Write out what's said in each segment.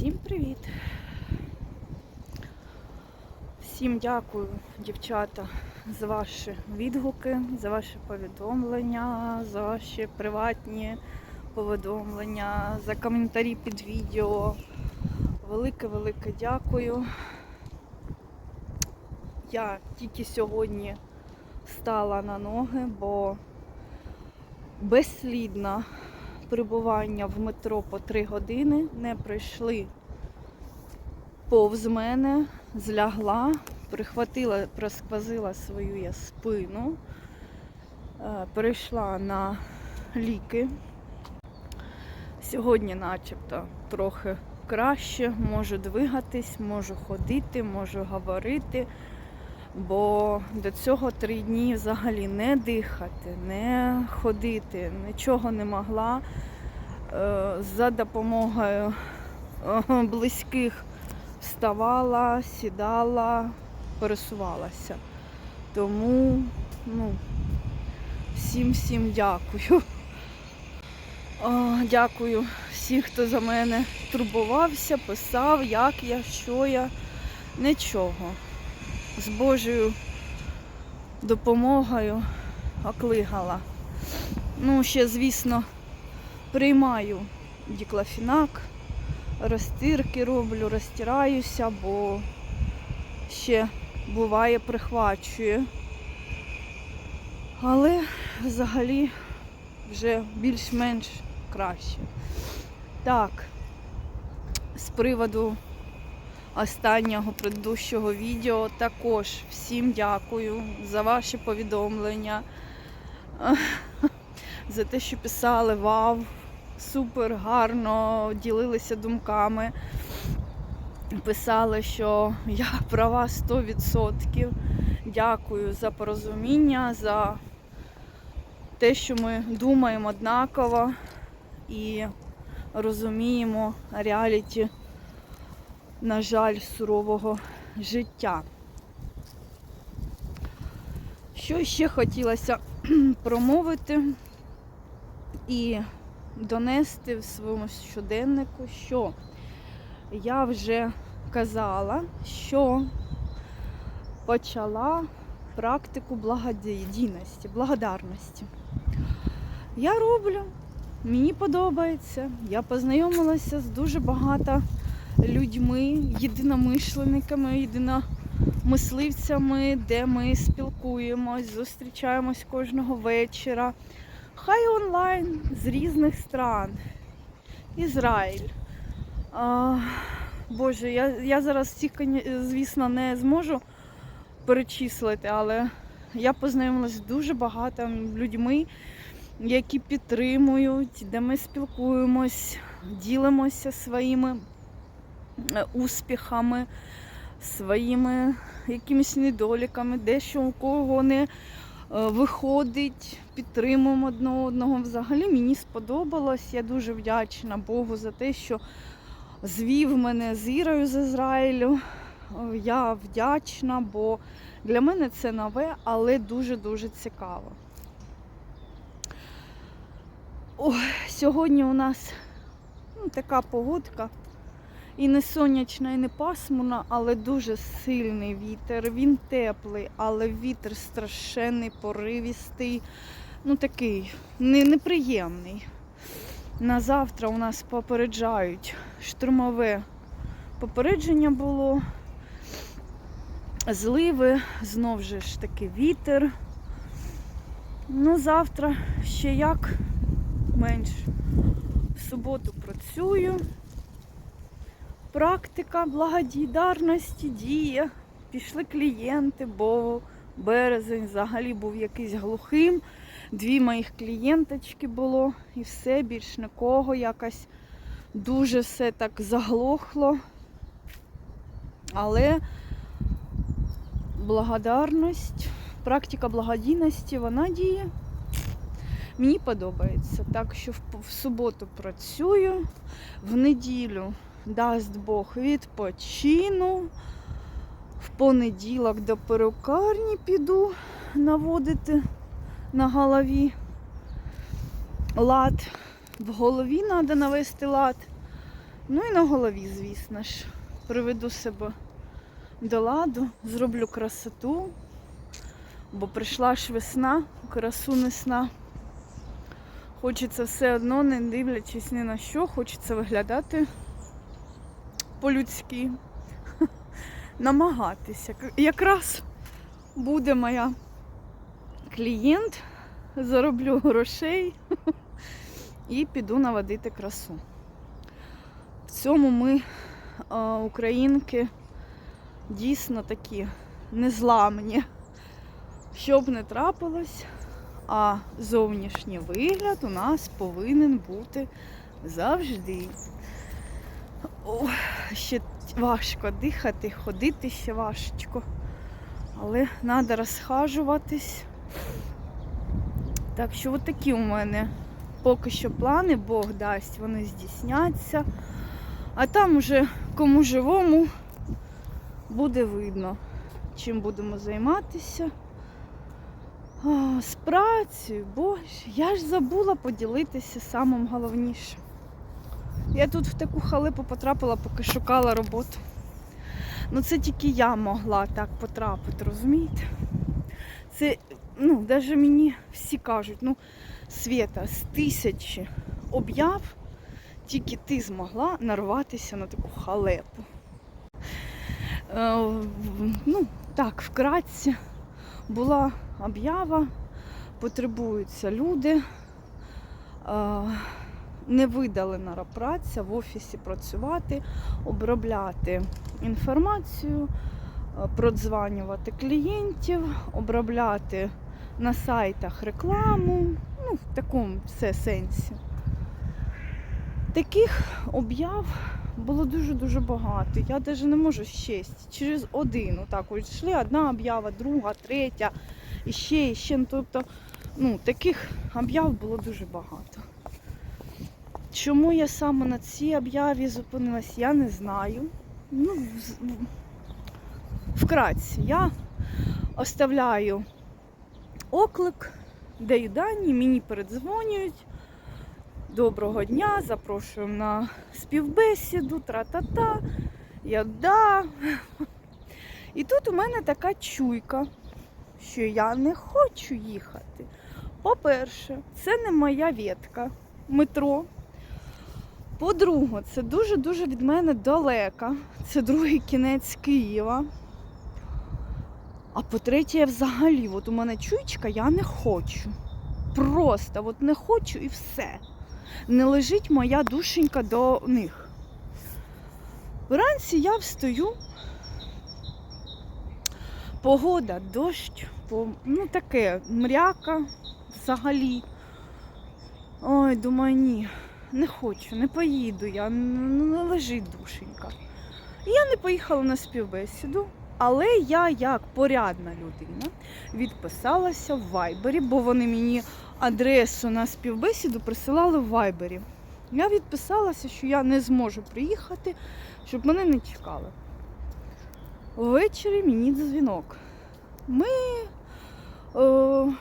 Всім привіт! Всім дякую, дівчата, за ваші відгуки, за ваші повідомлення, за ваші приватні повідомлення, за коментарі під відео. Велике-велике дякую. Я тільки сьогодні стала на ноги, бо безслідно перебування в метро по 3 години не пройшли повз мене, злягла, прихватила, просквозила свою я спину, е, перейшла на ліки. Сьогодні начебто трохи краще, можу двигатись, можу ходити, можу говорити, бо до цього три дні взагалі не дихати, не ходити, нічого не могла. Е, За допомогою е, близьких вставала, сідала, пересувалася. Тому ну, всім всім дякую. Дякую всім, хто за мене турбувався, писав, як я, що я. Нічого. З Божою допомогою оклигала. Ну, ще, звісно, приймаю діклафінак, розтирки роблю, розтираюся, бо ще буває прихвачує. Але взагалі вже більш-менш краще. Так, з приводу останнього предыдущого відео також всім дякую за ваші повідомлення, за те, що писали вау, супер гарно ділилися думками. Писали, що я права 100%. Дякую за порозуміння, за те, що ми думаємо однаково і розуміємо реаліті, на жаль, сурового життя. Що ще хотілося промовити і донести в своєму щоденнику, що я вже казала, що почала практику благодійності, благодарності. Я роблю, мені подобається. Я познайомилася з дуже багато людьми, єдиномишленниками, єдиномисливцями, де ми спілкуємось, зустрічаємось кожного вечора. Хай онлайн з різних стран. Ізраїль. А, Боже, я, я зараз всіх, звісно, не зможу перечислити, але я познайомилася з дуже багато людьми, які підтримують, де ми спілкуємось, ділимося своїми успіхами, своїми якимись недоліками, дещо у кого не е, виходить, підтримуємо одне одного. Взагалі мені сподобалось. Я дуже вдячна Богу за те, що звів мене з Ірою з Ізраїлю. Е, Я вдячна, бо для мене це нове, але дуже-дуже цікаво. Ой, сьогодні у нас ну, така погодка. І не сонячна, і не пасмурна, але дуже сильний вітер. Він теплий, але вітер страшенний, поривістий. Ну такий не, неприємний. На завтра у нас попереджають штурмове попередження було. Зливи, знов же ж таки вітер. Ну, завтра ще як менш. В суботу працюю. Практика благодійності діє. Пішли клієнти, бо березень взагалі був якийсь глухим. Дві моїх клієнточки було і все, більш нікого. Якось дуже все так заглохло. Але благодарність, практика благодійності, вона діє. Мені подобається. Так що в суботу працюю, в неділю дасть Бог відпочину. В понеділок до перукарні піду наводити на голові лад. В голові треба навести лад. Ну і на голові, звісно ж. Приведу себе до ладу, зроблю красоту, бо прийшла ж весна, красу несна. Хочеться все одно, не дивлячись ні на що, хочеться виглядати по-людськи. Намагатися. Якраз буде моя клієнт, зароблю грошей і піду наводити красу. В цьому ми, е, українки, дійсно такі незламні. Що б не трапилось, а зовнішній вигляд у нас повинен бути завжди. О, ще важко дихати, ходити ще важко. Але треба розхажуватись. Так що от такі у мене поки що плани, Бог дасть, вони здійсняться. А там уже кому живому буде видно, чим будемо займатися. А, з працею, боже, я ж забула поділитися самим головнішим. Я тут в таку халепу потрапила, поки шукала роботу. Ну це тільки я могла так потрапити, розумієте? Це, ну, навіть мені всі кажуть, ну, Света, з тисячі об'яв тільки ти змогла нарватися на таку халепу. Е, ну, так, вкратце, була об'ява, потребуються люди. Е, невидалена праця в офісі працювати, обробляти інформацію, е, продзванювати клієнтів, обробляти на сайтах рекламу, ну, в такому все сенсі. Таких об'яв було дуже-дуже багато. Я навіть не можу щесть. Через один. Отак от йшли одна об'ява, друга, третя, і ще, і ще. Ну, Тобто, ну, таких об'яв було дуже багато. Чому я саме на цій об'яві зупинилась, я не знаю. Ну, вкратце, я оставляю оклик, даю дані, мені передзвонюють. Доброго дня, запрошуємо на співбесіду, тра-та-та. Я да. І тут у мене така чуйка, що я не хочу їхати. По-перше, це не моя ветка метро. По-друге, це дуже-дуже від мене далеко. Це другий кінець Києва. А по-третє, я взагалі, от у мене чуйчка, я не хочу. Просто от не хочу і все. Не лежить моя душенька до них. Вранці я встаю. Погода, дощ, ну таке, мряка взагалі. Ой, думаю, ні, не хочу, не поїду я, ну не лежить душенька. Я не поїхала на співбесіду, але я, як порядна людина, відписалася в Вайбері, бо вони мені адресу на співбесіду присилали в Вайбері. Я відписалася, що я не зможу приїхати, щоб мене не чекали. Ввечері мені дзвінок. Ми е,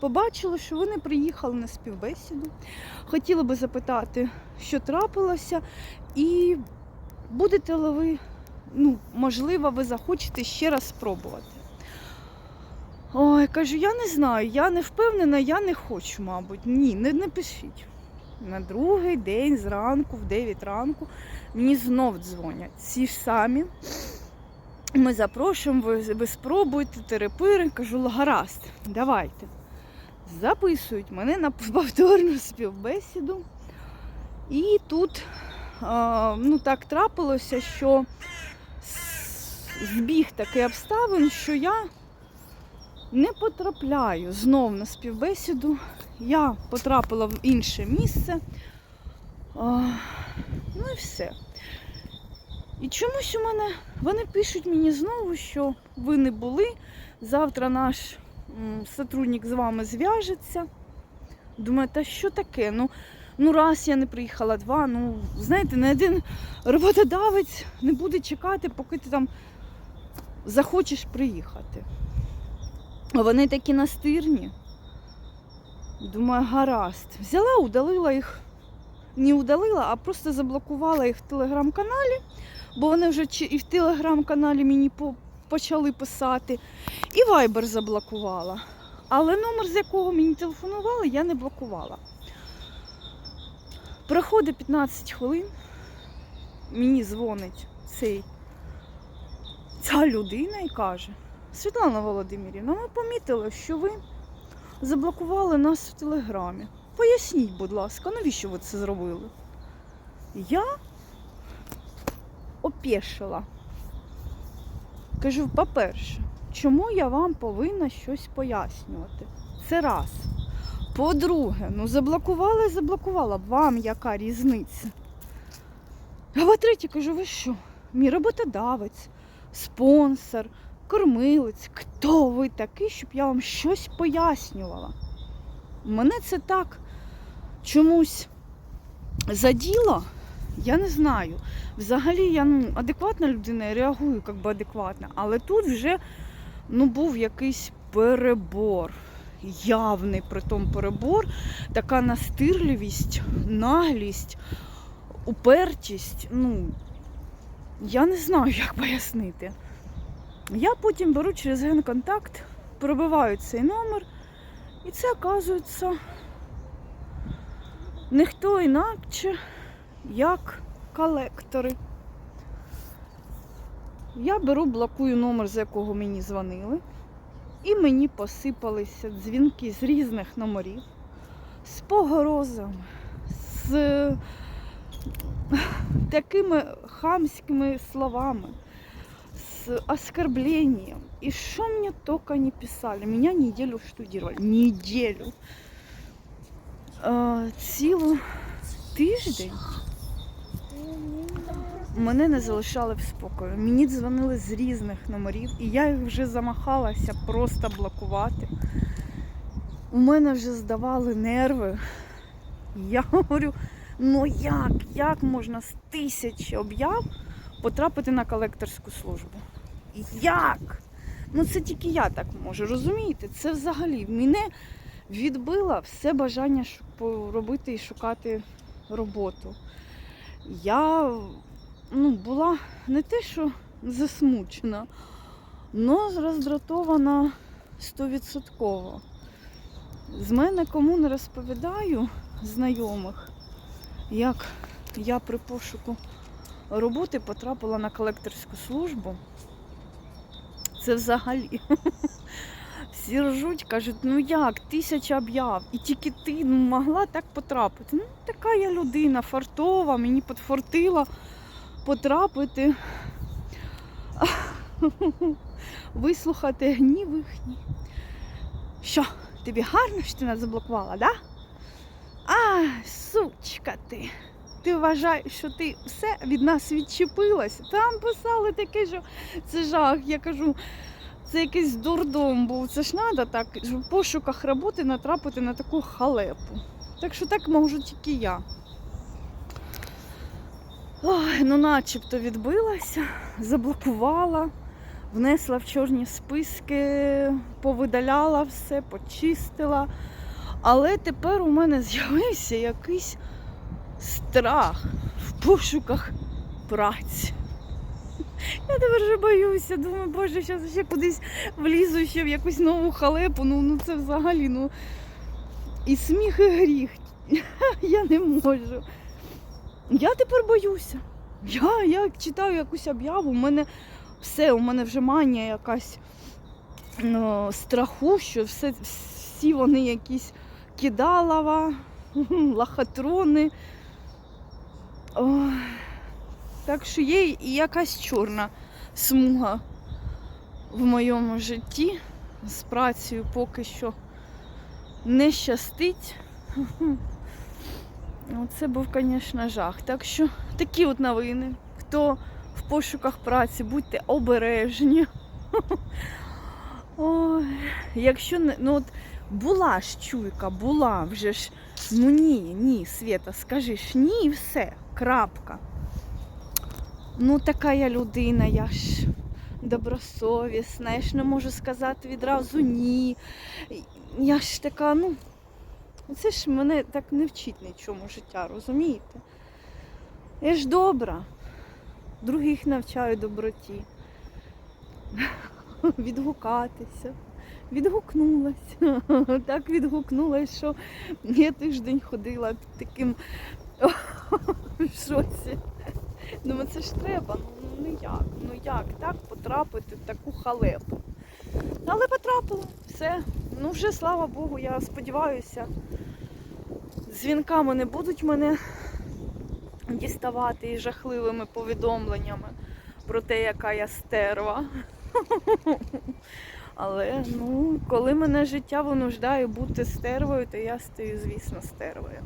побачили, що ви не приїхали на співбесіду. Хотіли би запитати, що трапилося, і будете ли ви, ну, можливо, ви захочете ще раз спробувати. Ой, кажу, я не знаю, я не впевнена, я не хочу, мабуть. Ні, не, не пишіть. На другий день зранку, в 9 ранку, мені знов дзвонять. Ці ж самі. Ми запрошуємо, ви, ви спробуйте, терепири. Кажу, гаразд, давайте. Записують мене на повторну співбесіду. І тут ну, так трапилося, що збіг такий обставин, що я не потрапляю знов на співбесіду. Я потрапила в інше місце. Ну і все. І чомусь у мене вони пишуть мені знову, що ви не були. Завтра наш сотрудник з вами зв'яжеться. Думаю, та що таке? Ну, ну раз я не приїхала, два. Ну, знаєте, не один роботодавець не буде чекати, поки ти там захочеш приїхати. А вони такі настирні. Думаю, гаразд. Взяла, удалила їх не удалила, а просто заблокувала їх в телеграм-каналі, бо вони вже і в телеграм-каналі мені почали писати, і вайбер заблокувала. Але номер, з якого мені телефонували, я не блокувала. Проходить 15 хвилин, мені дзвонить цей, ця людина і каже: Світлана Володимирівна, ми помітили, що ви заблокували нас в телеграмі. Поясніть, будь ласка, навіщо ви це зробили? Я опішила. Кажу, по-перше, чому я вам повинна щось пояснювати? Це раз. По-друге, ну заблокувала і заблокувала. Вам яка різниця? А по-третє, кажу, ви що? Мій роботодавець, спонсор, кормилець. Хто ви такий, щоб я вам щось пояснювала? Мене це так чомусь заділо, я не знаю. Взагалі я ну, адекватна людина, я реагую як би адекватно, але тут вже ну, був якийсь перебор. Явний притом перебор, така настирливість, наглість, упертість. Ну, я не знаю, як пояснити. Я потім беру через генконтакт, пробиваю цей номер, і це оказується ніхто інакше, як колектори. Я беру, блокую номер, з якого мені дзвонили, і мені посипалися дзвінки з різних номерів, з погрозами, з такими хамськими словами, с оскорблением. И что мне только не писали. Меня неделю штудировали. Неделю. Е, цілу тиждень мене не залишали в спокою. Мені дзвонили з різних номерів, і я їх вже замахалася просто блокувати. У мене вже здавали нерви. Я говорю, ну як, як можна з тисячі об'яв потрапити на колекторську службу? Як? Ну це тільки я так можу, розумієте? Це взагалі мене відбило все бажання робити і шукати роботу. Я ну, була не те, що засмучена, але роздратована стовідсотково. З мене кому не розповідаю знайомих, як я при пошуку роботи потрапила на колекторську службу. Це взагалі. Всі ржуть, кажуть, ну як, тисяча об'яв, і тільки ти ну, могла так потрапити. Ну, така я людина, фартова, мені підфартила потрапити, вислухати гнів їхній. Що, тобі гарно, що ти нас заблокувала, да? А, сучка ти. Ти вважаєш, що ти все від нас відчепилась? Там писали таке, що це жах. Я кажу, це якийсь дурдом був. Це ж треба так в пошуках роботи натрапити на таку халепу. Так що так можу тільки я. Ой, ну начебто відбилася, заблокувала, внесла в чорні списки, повидаляла все, почистила. Але тепер у мене з'явився якийсь страх в пошуках праці. Я тепер вже боюся, думаю, боже, зараз ще кудись влізу ще в якусь нову халепу. Ну, ну це взагалі, ну і сміх, і гріх. Я не можу. Я тепер боюся. Я, я читаю якусь об'яву, у мене все, у мене вже манія якась ну, страху, що все, всі вони якісь кидалова, лохотрони. Ой. Так що є і якась чорна смуга в моєму житті. З працею поки що не щастить. Це був, звісно, жах. Так що такі от новини. Хто в пошуках праці, будьте обережні. Ой, якщо не, ну от була ж чуйка, була вже ж. Ну ні, ні, Свята, скажи ж ні і все. Крапка. Ну, така я людина, я ж добросовісна, я ж не можу сказати відразу ні. Я ж така, ну, Ну, Це ж мене так не вчить нічому життя, розумієте? Я ж добра. Других навчаю доброті. Відгукатися. Відгукнулася. Так відгукнулася, що я тиждень ходила таким в шоці. Думаю, це ж треба. Ну, ну як? Ну як так потрапити в таку халепу? Але потрапила, все. Ну вже слава Богу, я сподіваюся, дзвінками не будуть мене діставати і жахливими повідомленнями про те, яка я стерва. Але ну, коли мене життя винуждає бути стервою, то я стаю, звісно, стервою.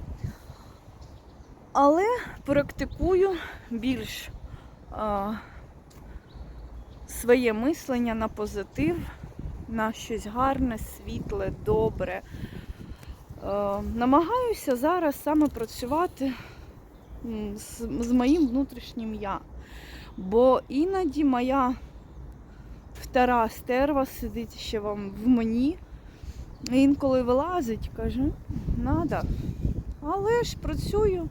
Але практикую більш а, своє мислення на позитив, на щось гарне, світле, добре. Е, намагаюся зараз саме працювати з, з моїм внутрішнім я. Бо іноді моя втора стерва сидить ще вам в мені. Інколи вилазить, каже, надо. Але ж працюю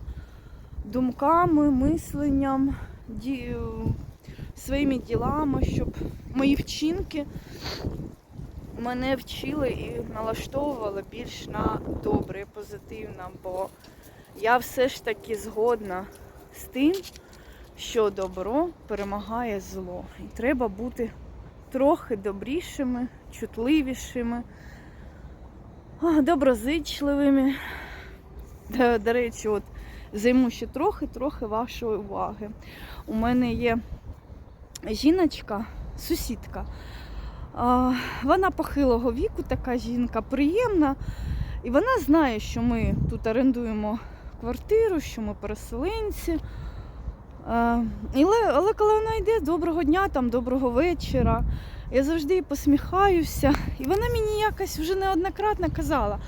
думками, мисленням, ді... своїми ділами, щоб мої вчинки мене вчили і налаштовували більш на добре, позитивно, бо я все ж таки згодна з тим, що добро перемагає зло. І треба бути трохи добрішими, чутливішими, доброзичливими. До, до речі, от займу ще трохи-трохи вашої уваги. У мене є жіночка, сусідка. Вона похилого віку, така жінка, приємна. І вона знає, що ми тут орендуємо квартиру, що ми переселенці. Але, але коли вона йде, доброго дня, там, доброго вечора, я завжди посміхаюся. І вона мені якось вже неоднократно казала,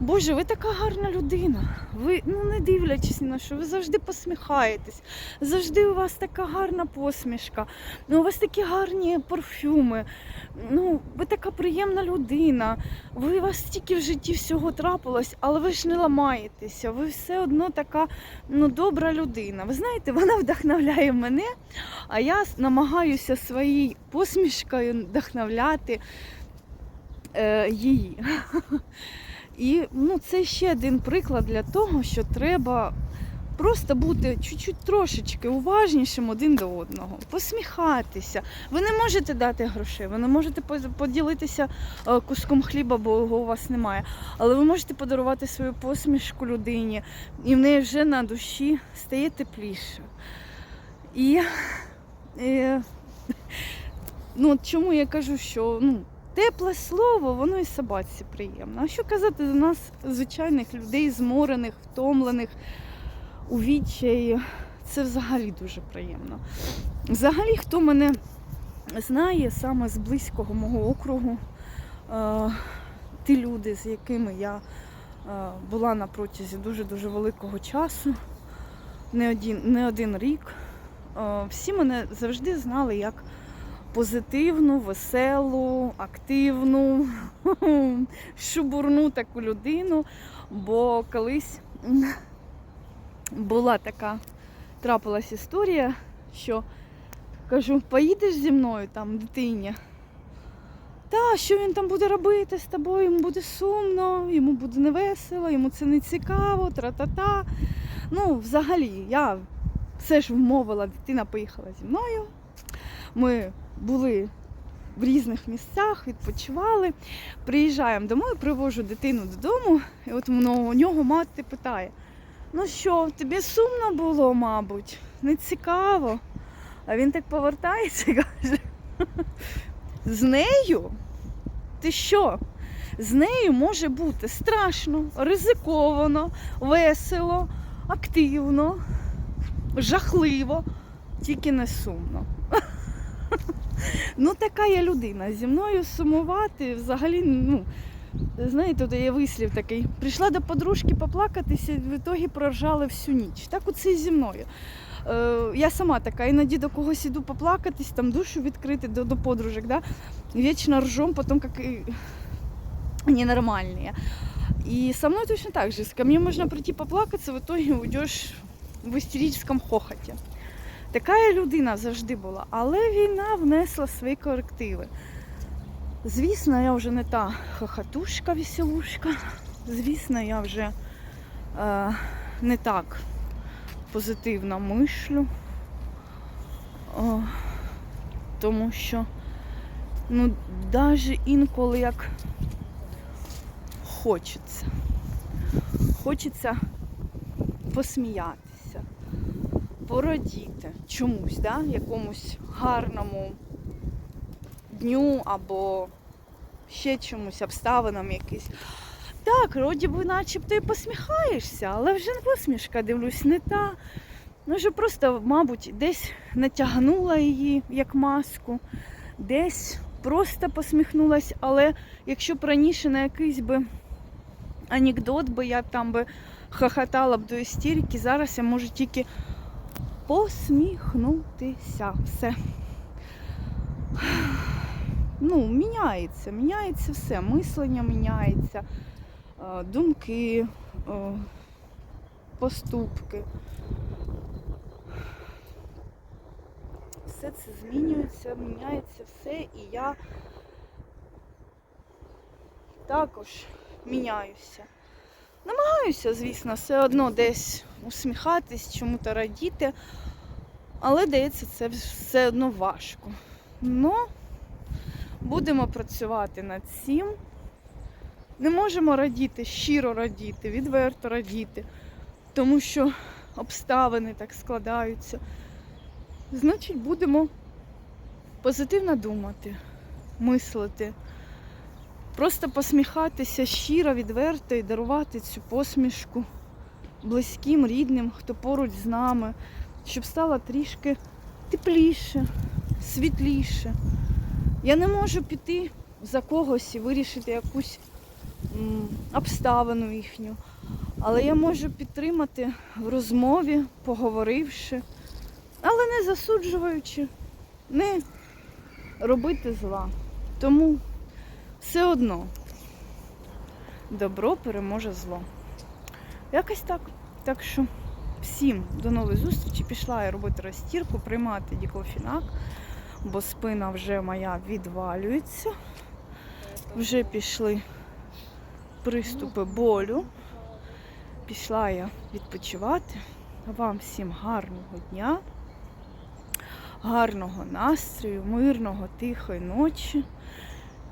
Боже, ви така гарна людина. Ви ну не дивлячись на що, ви завжди посміхаєтесь, завжди у вас така гарна посмішка, ну, у вас такі гарні парфюми. Ну, ви така приємна людина. Ви у вас стільки в житті всього трапилось, але ви ж не ламаєтеся. Ви все одно така ну, добра людина. Ви знаєте, вона вдохновляє мене, а я намагаюся своєю посмішкою вдохновляти е, її. І ну, це ще один приклад для того, що треба просто бути чуть-чуть трошечки уважнішим один до одного, посміхатися. Ви не можете дати грошей, ви не можете по- поділитися е, куском хліба, бо його у вас немає. Але ви можете подарувати свою посмішку людині, і в неї вже на душі стає тепліше. І, е, ну, чому я кажу, що ну, тепле слово, воно і собаці приємно. А що казати за нас, звичайних людей, зморених, втомлених, у відчаї, це взагалі дуже приємно. Взагалі, хто мене знає саме з близького мого округу, е, ті люди, з якими я е, була на протязі дуже-дуже великого часу, не один, не один рік, е, всі мене завжди знали як позитивну, веселу, активну, шубурну таку людину. Бо колись була така, трапилась історія, що кажу, поїдеш зі мною там дитині. Та, що він там буде робити з тобою, йому буде сумно, йому буде невесело, йому це не цікаво, тра-та-та. Ну, взагалі, я все ж вмовила, дитина поїхала зі мною. Ми були в різних місцях, відпочивали. Приїжджаємо домой, привожу дитину додому, і от у нього мати питає: ну що, тобі сумно було, мабуть, не цікаво. А він так повертається і каже: з нею? Ти що? З нею може бути страшно, ризиковано, весело, активно, жахливо, тільки не сумно. Ну, така я людина. Зі мною сумувати взагалі, ну, знаєте, от є вислів такий. Прийшла до подружки поплакатися, в ітогі проржали всю ніч. Так оце і зі мною. Е, я сама така, іноді до когось іду поплакатись, там душу відкрити до, до подружок, да? вічно ржом, потім як і ненормальні. И со мной точно так же. Ко мне можно прийти поплакаться, в итоге уйдешь в істеричному хохоті. Така людина завжди була, але війна внесла свої корективи. Звісно, я вже не та хохотушка, веселушка. Звісно, я вже е, не так позитивно мишлю. О, тому що, ну, навіть інколи як хочеться. Хочеться посміятися, порадіти чомусь, да? якомусь гарному дню або ще чомусь, обставинам якийсь. Так, вроді би начебто і посміхаєшся, але вже посмішка, дивлюсь, не та. Ну, вже просто, мабуть, десь натягнула її як маску, десь просто посміхнулась, але якщо б раніше на якийсь би анекдот би я там би хохотала б до істерики, зараз я можу тільки посміхнутися. Все. Ну, міняється, міняється все. Мислення міняється, е, думки, е, поступки. Все це змінюється, міняється все, і я також міняюся. Намагаюся, звісно, все одно десь усміхатись, чому-то радіти, але дається це все одно важко. Ну, будемо працювати над цим. Не можемо радіти, щиро радіти, відверто радіти, тому що обставини так складаються. Значить, будемо позитивно думати, мислити. Просто посміхатися щиро, відверто і дарувати цю посмішку близьким, рідним, хто поруч з нами, щоб стало трішки тепліше, світліше. Я не можу піти за когось і вирішити якусь обставину їхню, але я можу підтримати в розмові, поговоривши, але не засуджуючи, не робити зла. Тому все одно добро переможе зло. Якось так. Так що всім до нової зустрічі. Пішла я робити розтірку, приймати діклофінак, бо спина вже моя відвалюється. Вже пішли приступи болю. Пішла я відпочивати. Вам всім гарного дня, гарного настрою, мирного, тихої ночі.